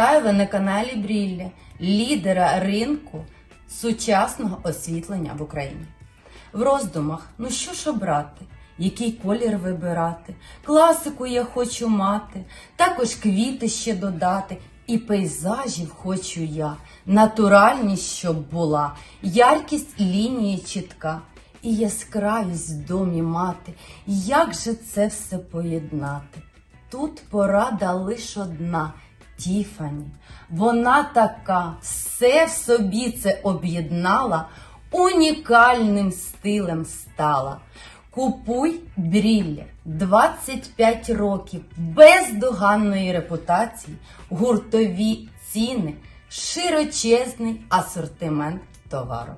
Вітаю ви на каналі Брілля, лідера ринку сучасного освітлення в Україні. В роздумах, ну що ж обрати, який колір вибирати, класику я хочу мати, також квіти ще додати, і пейзажів хочу я, натуральність, щоб була, яркість лінії чітка, і яскравість в домі мати. Як же це все поєднати? Тут порада лиш одна Тіфані. Вона така, все в собі це об'єднала, унікальним стилем стала. Купуй брілля 25 років бездоганної репутації, гуртові ціни, широчезний асортимент товару.